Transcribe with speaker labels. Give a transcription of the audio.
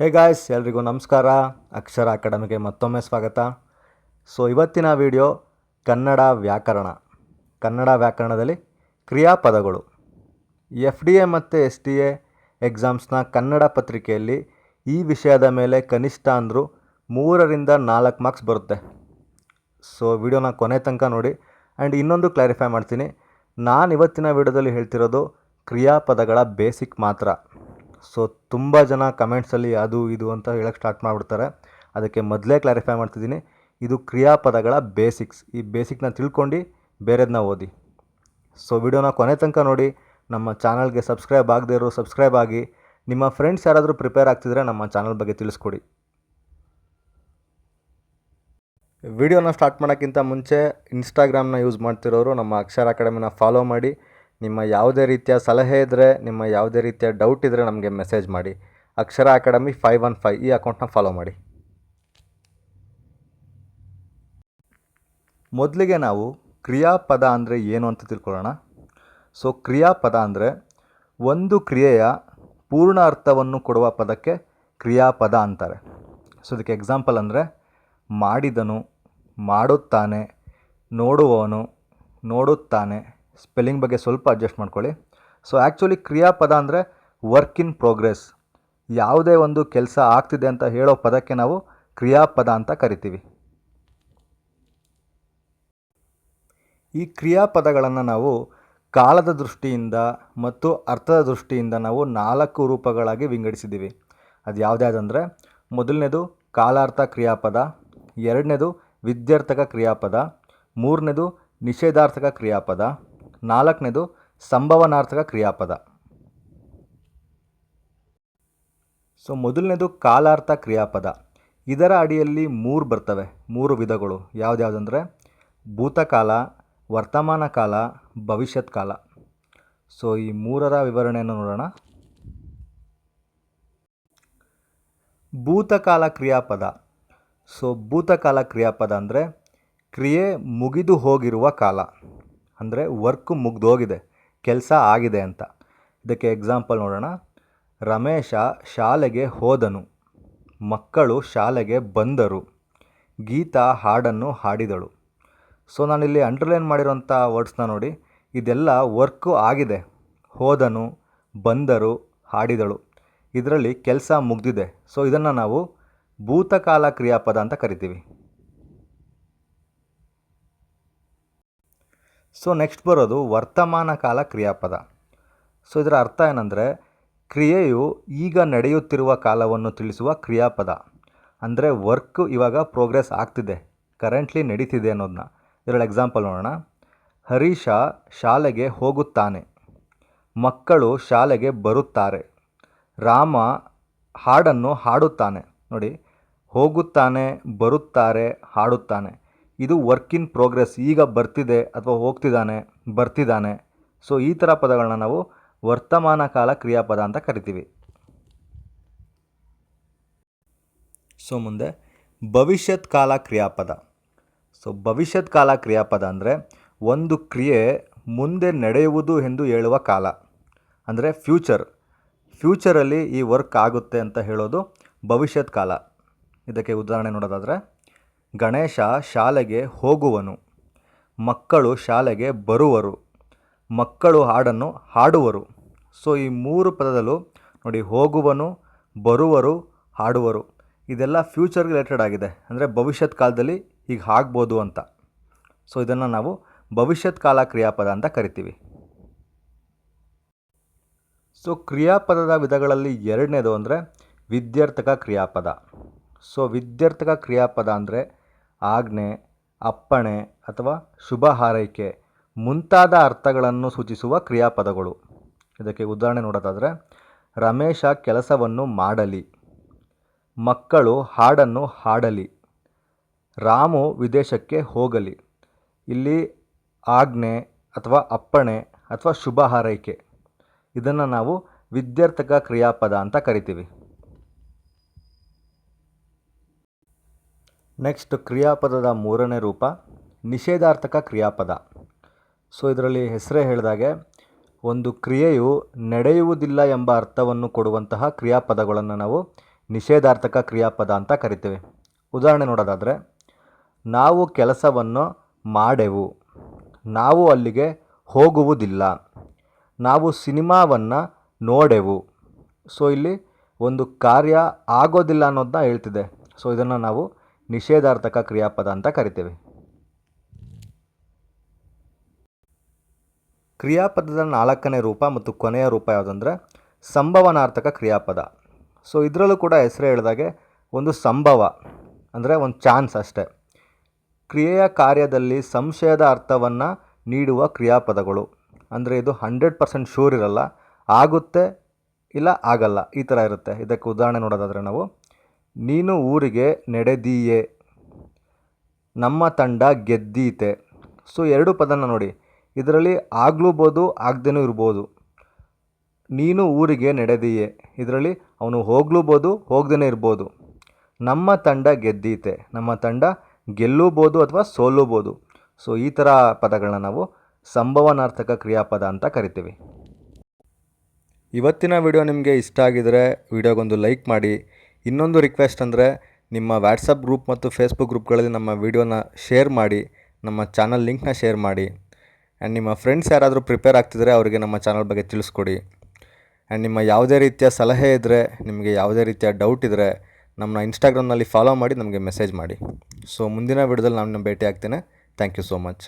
Speaker 1: Hey guys ಎಲ್ರಿಗೂ ನಮಸ್ಕಾರ. ಅಕ್ಷರ ಅಕಾಡೆಮಿಗೆ ಮತ್ತೊಮ್ಮೆ ಸ್ವಾಗತ. ಸೊ ಇವತ್ತಿನ ವಿಡಿಯೋ ಕನ್ನಡ ವ್ಯಾಕರಣ. ಕನ್ನಡ ವ್ಯಾಕರಣದಲ್ಲಿ ಕ್ರಿಯಾಪದಗಳು. ಎಫ್ ಡಿ ಎ ಮತ್ತು ಎಸ್ ಡಿ ಎ ಎಕ್ಸಾಮ್ಸ್ನ ಕನ್ನಡ ಪತ್ರಿಕೆಯಲ್ಲಿ ಈ ವಿಷಯದ ಮೇಲೆ ಕನಿಷ್ಠ ಅಂದರೂ ಮೂರರಿಂದ ನಾಲ್ಕು ಮಾರ್ಕ್ಸ್ ಬರುತ್ತೆ. ಸೊ ವಿಡಿಯೋನ ಕೊನೆ ತನಕ ನೋಡಿ. ಆ್ಯಂಡ್ ಇನ್ನೊಂದು ಕ್ಲಾರಿಫೈ ಮಾಡ್ತೀನಿ. ನಾನು ಇವತ್ತಿನ ವಿಡಿಯೋದಲ್ಲಿ ಹೇಳ್ತಿರೋದು ಕ್ರಿಯಾಪದಗಳ ಬೇಸಿಕ್ ಮಾತ್ರ. ಸೊ ತುಂಬ ಜನ ಕಮೆಂಟ್ಸಲ್ಲಿ ಅದು, ಇದು ಅಂತ ಹೇಳಕ್ಕೆ ಸ್ಟಾರ್ಟ್ ಮಾಡಿಬಿಡ್ತಾರೆ. ಅದಕ್ಕೆ ಮೊದಲೇ ಕ್ಲಾರಿಫೈ ಮಾಡ್ತಿದ್ದೀನಿ. ಇದು ಕ್ರಿಯಾಪದಗಳ ಬೇಸಿಕ್ಸ್ ಈ ಬೇಸಿಕ್ನ ತಿಳ್ಕೊಂಡು ಬೇರೆದನ್ನ ಓದಿ. ಸೊ ವಿಡಿಯೋನ ಕೊನೆ ತನಕ ನೋಡಿ. ನಮ್ಮ ಚಾನಲ್ಗೆ ಸಬ್ಸ್ಕ್ರೈಬ್ ಆಗದೇ ಇರೋ ಸಬ್ಸ್ಕ್ರೈಬ್ ಆಗಿ. ನಿಮ್ಮ ಫ್ರೆಂಡ್ಸ್ ಯಾರಾದರೂ ಪ್ರಿಪೇರ್ ಆಗ್ತಿದ್ರೆ ನಮ್ಮ ಚಾನಲ್ ಬಗ್ಗೆ ತಿಳಿಸ್ಕೊಡಿ. ವಿಡಿಯೋನ ಸ್ಟಾರ್ಟ್ ಮಾಡೋಕ್ಕಿಂತ ಮುಂಚೆ ಇನ್ಸ್ಟಾಗ್ರಾಮ್ನ ಯೂಸ್ ಮಾಡ್ತಿರೋರು ನಮ್ಮ ಅಕ್ಷರ ಅಕಾಡೆಮಿನ ಫಾಲೋ ಮಾಡಿ. ನಿಮ್ಮ ಯಾವುದೇ ರೀತಿಯ ಸಲಹೆ ಇದ್ದರೆ ನಿಮ್ಮ ಯಾವುದೇ ರೀತಿಯ ಡೌಟ್ ಇದ್ದರೆ ನಮಗೆ ಮೆಸೇಜ್ ಮಾಡಿ. Akshara academy five one five ಈ ಅಕೌಂಟ್ನ ಫಾಲೋ ಮಾಡಿ. ಮೊದಲಿಗೆ ನಾವು ಕ್ರಿಯಾಪದ ಅಂದರೆ ಏನು ಅಂತ ತಿಳ್ಕೊಳ್ಳೋಣ. ಸೊ ಕ್ರಿಯಾಪದ ಅಂದರೆ ಒಂದು ಕ್ರಿಯೆಯ ಪೂರ್ಣ ಅರ್ಥವನ್ನು ಕೊಡುವ ಪದಕ್ಕೆ ಕ್ರಿಯಾಪದ ಅಂತಾರೆ. ಸೊ ಅದಕ್ಕೆ ಎಕ್ಸಾಂಪಲ್ ಅಂದರೆ ಮಾಡಿದನು, ಮಾಡುತ್ತಾನೆ, ನೋಡುವವನು, ನೋಡುತ್ತಾನೆ. ಸ್ಪೆಲ್ಲಿಂಗ್ ಬಗ್ಗೆ ಸ್ವಲ್ಪ ಅಡ್ಜಸ್ಟ್ ಮಾಡ್ಕೊಳ್ಳಿ. ಸೊ ಆ್ಯಕ್ಚುಲಿ ಕ್ರಿಯಾಪದ ಅಂದರೆ ವರ್ಕ್ ಇನ್ ಪ್ರೋಗ್ರೆಸ್ ಯಾವುದೇ ಒಂದು ಕೆಲಸ ಆಗ್ತಿದೆ ಅಂತ ಹೇಳೋ ಪದಕ್ಕೆ ನಾವು ಕ್ರಿಯಾಪದ ಅಂತ ಕರಿತೀವಿ. ಈ ಕ್ರಿಯಾಪದಗಳನ್ನು ನಾವು ಕಾಲದ ದೃಷ್ಟಿಯಿಂದ ಮತ್ತು ಅರ್ಥದ ದೃಷ್ಟಿಯಿಂದ ನಾವು ನಾಲ್ಕು ರೂಪಗಳಾಗಿ ವಿಂಗಡಿಸಿದ್ದೀವಿ. ಅದು ಯಾವುದ್ಯಾವುದಂದರೆ ಮೊದಲನೇದು ಕಾಲಾರ್ಥ ಕ್ರಿಯಾಪದ, ಎರಡನೇದು ವಿದ್ಯಾರ್ಥಕ ಕ್ರಿಯಾಪದ, ಮೂರನೇದು ನಿಷೇಧಾರ್ಥಕ ಕ್ರಿಯಾಪದ ನಾಲ್ಕನೇದು ಸಂಭವನಾರ್ಥಕ ಕ್ರಿಯಾಪದ. ಸೊ, ಮೊದಲನೇದು ಕಾಲಾರ್ಥ ಕ್ರಿಯಾಪದ. ಇದರ ಅಡಿಯಲ್ಲಿ ಮೂರು ಬರ್ತವೆ, ಮೂರು ವಿಧಗಳು. ಯಾವುದ್ಯಾವುದಂದರೆ ಭೂತಕಾಲ ವರ್ತಮಾನ ಕಾಲ ಭವಿಷ್ಯತ್ ಕಾಲ ಸೊ, ಈ ಮೂರರ ವಿವರಣೆಯನ್ನು ನೋಡೋಣ. ಭೂತಕಾಲ ಕ್ರಿಯಾಪದ. ಸೊ, ಭೂತಕಾಲ ಕ್ರಿಯಾಪದ ಅಂದರೆ ಕ್ರಿಯೆ ಮುಗಿದು ಹೋಗಿರುವ ಕಾಲ. ಅಂದರೆ ವರ್ಕ್ ಮುಗ್ದೋಗಿದೆ, ಕೆಲಸ ಆಗಿದೆ ಅಂತ. ಇದಕ್ಕೆ ಎಕ್ಸಾಂಪಲ್ ನೋಡೋಣ. ರಮೇಶ ಶಾಲೆಗೆ ಹೋದನು. ಮಕ್ಕಳು ಶಾಲೆಗೆ ಬಂದರು. ಗೀತಾ ಹಾಡನ್ನು ಹಾಡಿದಳು. ಸೊ ನಾನಿಲ್ಲಿ ಅಂಡರ್ಲೈನ್ ಮಾಡಿರೋಂಥ ವರ್ಡ್ಸ್ನ ನೋಡಿ, ಇದೆಲ್ಲ ವರ್ಕು ಆಗಿದೆ. ಹೋದನು, ಬಂದರು, ಹಾಡಿದಳು. ಇದರಲ್ಲಿ ಕೆಲಸ ಮುಗ್ದಿದೆ. ಸೊ ಇದನ್ನು ನಾವು ಭೂತಕಾಲ ಕ್ರಿಯಾಪದ ಅಂತ ಕರಿತೀವಿ. ಸೊ ನೆಕ್ಸ್ಟ್ ಬರೋದು ವರ್ತಮಾನ ಕಾಲ ಕ್ರಿಯಾಪದ. ಸೊ ಇದರ ಅರ್ಥ ಏನಂದರೆ, ಕ್ರಿಯೆಯು ಈಗ ನಡೆಯುತ್ತಿರುವ ಕಾಲವನ್ನು ತಿಳಿಸುವ ಕ್ರಿಯಾಪದ. ಅಂದರೆ, ವರ್ಕ್ ಇವಾಗ ಪ್ರೋಗ್ರೆಸ್ ಆಗ್ತಿದೆ ಕರೆಂಟ್ಲಿ ನಡೀತಿದೆ ಅನ್ನೋದನ್ನ ಇದರಲ್ಲಿ ಎಕ್ಸಾಂಪಲ್ ನೋಡೋಣ. ಹರೀಶ ಶಾಲೆಗೆ ಹೋಗುತ್ತಾನೆ. ಮಕ್ಕಳು ಶಾಲೆಗೆ ಬರುತ್ತಾರೆ. ರಾಮ ಹಾಡನ್ನು ಹಾಡುತ್ತಾನೆ. ನೋಡಿ, ಹೋಗುತ್ತಾನೆ, ಬರುತ್ತಾರೆ, ಹಾಡುತ್ತಾನೆ. ಇದು ವರ್ಕ್ ಇನ್ ಪ್ರೋಗ್ರೆಸ್ ಈಗ ಬರ್ತಿದೆ ಅಥವಾ ಹೋಗ್ತಿದ್ದಾನೆ, ಬರ್ತಿದ್ದಾನೆ. ಸೊ ಈ ಥರ ಪದಗಳನ್ನ ನಾವು ವರ್ತಮಾನ ಕಾಲ ಕ್ರಿಯಾಪದ ಅಂತ ಕರಿತೀವಿ. ಸೊ ಮುಂದೆ ಭವಿಷ್ಯತ್ ಕಾಲ ಕ್ರಿಯಾಪದ. ಸೊ ಭವಿಷ್ಯತ್ ಕಾಲ ಕ್ರಿಯಾಪದ ಅಂದರೆ ಒಂದು ಕ್ರಿಯೆ ಮುಂದೆ ನಡೆಯುವುದು ಎಂದು ಹೇಳುವ ಕಾಲ. ಅಂದರೆ ಫ್ಯೂಚರ್ ಫ್ಯೂಚರಲ್ಲಿ ಈ ವರ್ಕ್ ಆಗುತ್ತೆ ಅಂತ ಹೇಳೋದು ಭವಿಷ್ಯತ್ ಕಾಲ. ಇದಕ್ಕೆ ಉದಾಹರಣೆ ನೋಡೋದಾದರೆ ಗಣೇಶ ಶಾಲೆಗೆ ಹೋಗುವನು. ಮಕ್ಕಳು ಶಾಲೆಗೆ ಬರುವರು. ಮಕ್ಕಳು ಹಾಡನ್ನು ಹಾಡುವರು. ಸೊ, ಈ ಮೂರು ಪದದಲ್ಲೂ ನೋಡಿ ಹೋಗುವನು, ಬರುವರು, ಹಾಡುವರು, ಇದೆಲ್ಲ ಫ್ಯೂಚರ್ ರಿಲೇಟೆಡ್ ಆಗಿದೆ. ಅಂದರೆ ಭವಿಷ್ಯತ್ ಕಾಲದಲ್ಲಿ ಈಗ ಆಗ್ಬೋದು ಅಂತ. ಸೊ ಇದನ್ನು ನಾವು ಭವಿಷ್ಯತ್ ಕಾಲ ಕ್ರಿಯಾಪದ ಅಂತ ಕರಿತೀವಿ. ಸೊ ಕ್ರಿಯಾಪದದ ವಿಧಗಳಲ್ಲಿ ಎರಡನೇದು ಅಂದರೆ ವಿದ್ಯಾರ್ಥಕ ಕ್ರಿಯಾಪದ. ಸೊ ವಿದ್ಯಾರ್ಥಕ ಕ್ರಿಯಾಪದ ಅಂದರೆ ಆಜ್ಞೆ, ಅಪ್ಪಣೆ ಅಥವಾ ಶುಭ ಹಾರೈಕೆ ಮುಂತಾದ ಅರ್ಥಗಳನ್ನು ಸೂಚಿಸುವ ಕ್ರಿಯಾಪದಗಳು. ಇದಕ್ಕೆ ಉದಾಹರಣೆ ನೋಡೋದಾದರೆ, ರಮೇಶ ಕೆಲಸವನ್ನು ಮಾಡಲಿ, ಮಕ್ಕಳು ಹಾಡನ್ನು ಹಾಡಲಿ, ರಾಮು ವಿದೇಶಕ್ಕೆ ಹೋಗಲಿ, ಇಲ್ಲಿ ಆಜ್ಞೆ ಅಥವಾ ಅಪ್ಪಣೆ ಅಥವಾ ಶುಭ ಹಾರೈಕೆ. ಇದನ್ನು ನಾವು ವಿದ್ಯಾರ್ಥಕ ಕ್ರಿಯಾಪದ ಅಂತ ಕರಿತೀವಿ. ನೆಕ್ಸ್ಟ್ ಕ್ರಿಯಾಪದದ ಮೂರನೇ ರೂಪ, ನಿಷೇಧಾರ್ಥಕ ಕ್ರಿಯಾಪದ. ಸೊ ಇದರಲ್ಲಿ ಹೆಸರೇ ಹೇಳಿದಾಗೆ, ಒಂದು ಕ್ರಿಯೆಯು ನಡೆಯುವುದಿಲ್ಲ ಎಂಬ ಅರ್ಥವನ್ನು ಕೊಡುವಂತಹ ಕ್ರಿಯಾಪದಗಳನ್ನು ನಾವು ನಿಷೇಧಾರ್ಥಕ ಕ್ರಿಯಾಪದ ಅಂತ ಕರಿತೀವಿ. ಉದಾಹರಣೆ ನೋಡೋದಾದರೆ, ನಾವು ಕೆಲಸವನ್ನು ಮಾಡೆವು. ನಾವು ಅಲ್ಲಿಗೆ ಹೋಗುವುದಿಲ್ಲ. ನಾವು ಸಿನಿಮಾವನ್ನು ನೋಡೆವು. ಸೊ ಇಲ್ಲಿ ಒಂದು ಕಾರ್ಯ ಆಗೋದಿಲ್ಲ ಅನ್ನೋದನ್ನ ಹೇಳ್ತಿದೆ. ಸೊ ಇದನ್ನು ನಾವು ನಿಷೇಧಾರ್ಥಕ ಕ್ರಿಯಾಪದ ಅಂತ ಕರಿತೇವೆ. ಕ್ರಿಯಾಪದದ ನಾಲ್ಕನೇ ರೂಪ ಮತ್ತು ಕೊನೆಯ ರೂಪ ಯಾವುದಂದರೆ ಸಂಭವನಾರ್ಥಕ ಕ್ರಿಯಾಪದ. ಸೊ ಇದರಲ್ಲೂ ಕೂಡ ಹೆಸರು ಹೇಳಿದಾಗೆ ಒಂದು ಸಂಭವ, ಅಂದರೆ ಒಂದು ಚಾನ್ಸ್ ಅಷ್ಟೇ. ಕ್ರಿಯೆಯ ಕಾರ್ಯದಲ್ಲಿ ಸಂಶಯದ ಅರ್ಥವನ್ನು ನೀಡುವ ಕ್ರಿಯಾಪದಗಳು, ಅಂದರೆ ಇದು ಹಂಡ್ರೆಡ್ ಪರ್ಸೆಂಟ್ ಶೂರ್ ಇರಲ್ಲ, ಆಗುತ್ತೆ ಇಲ್ಲ ಆಗಲ್ಲ, ಈ ಥರ ಇರುತ್ತೆ. ಇದಕ್ಕೆ ಉದಾಹರಣೆ ನೋಡೋದಾದರೆ ನಾವು ನೀನು ಊರಿಗೆ ನಡೆದೀಯೇ. ನಮ್ಮ ತಂಡ ಗೆದ್ದೀತೆ. ಸೊ, ಎರಡು ಪದನ ನೋಡಿ. ಇದರಲ್ಲಿ ಆಗ್ಲೂಬೋದು, ಆಗದೇನೂ ಇರ್ಬೋದು. ನೀನು ಊರಿಗೆ ನಡೆದೀಯೇ. ಇದರಲ್ಲಿ ಅವನು ಹೋಗ್ಲೂಬೋದು ಹೋಗ್ದೇ ಇರ್ಬೋದು. ನಮ್ಮ ತಂಡ ಗೆದ್ದೀತೆ. ನಮ್ಮ ತಂಡ ಗೆಲ್ಲೂಬೋದು ಅಥವಾ ಸೋಲೂಬೋದು. ಸೊ, ಈ ಥರ ಪದಗಳನ್ನ ನಾವು ಸಂಭವನಾರ್ಥಕ ಕ್ರಿಯಾಪದ ಅಂತ ಕರಿತೀವಿ. ಇವತ್ತಿನ ವಿಡಿಯೋ ನಿಮಗೆ ಇಷ್ಟ ಆಗಿದರೆ ವಿಡಿಯೋಗೊಂದು ಲೈಕ್ ಮಾಡಿ. ಇನ್ನೊಂದು ರಿಕ್ವೆಸ್ಟ್ ಅಂದರೆ ನಿಮ್ಮ ವ್ಯಾಟ್ಸಪ್ ಗ್ರೂಪ್ ಮತ್ತು ಫೇಸ್ಬುಕ್ ಗ್ರೂಪ್ಗಳಲ್ಲಿ ನಮ್ಮ ವಿಡಿಯೋನ ಶೇರ್ ಮಾಡಿ, ನಮ್ಮ ಚಾನಲ್ ಲಿಂಕ್ನ ಶೇರ್ ಮಾಡಿ. ಆ್ಯಂಡ್ ನಿಮ್ಮ ಫ್ರೆಂಡ್ಸ್ ಯಾರಾದರೂ ಪ್ರಿಪೇರ್ ಆಗ್ತಿದ್ರೆ ಅವರಿಗೆ ನಮ್ಮ ಚಾನಲ್ ಬಗ್ಗೆ ತಿಳಿಸ್ಕೊಡಿ. ಆ್ಯಂಡ್ ನಿಮ್ಮ ಯಾವುದೇ ರೀತಿಯ ಸಲಹೆ ಇದ್ದರೆ ನಿಮಗೆ ಯಾವುದೇ ರೀತಿಯ ಡೌಟ್ ಇದ್ದರೆ ನಮ್ಮನ್ನ ಇನ್ಸ್ಟಾಗ್ರಾಮ್ನಲ್ಲಿ ಫಾಲೋ ಮಾಡಿ ನಮಗೆ ಮೆಸೇಜ್ ಮಾಡಿ. ಸೊ ಮುಂದಿನ ವಿಡಿಯೋದಲ್ಲಿ ನಾನು ಭೇಟಿ ಆಗ್ತೇನೆ. Thank you so much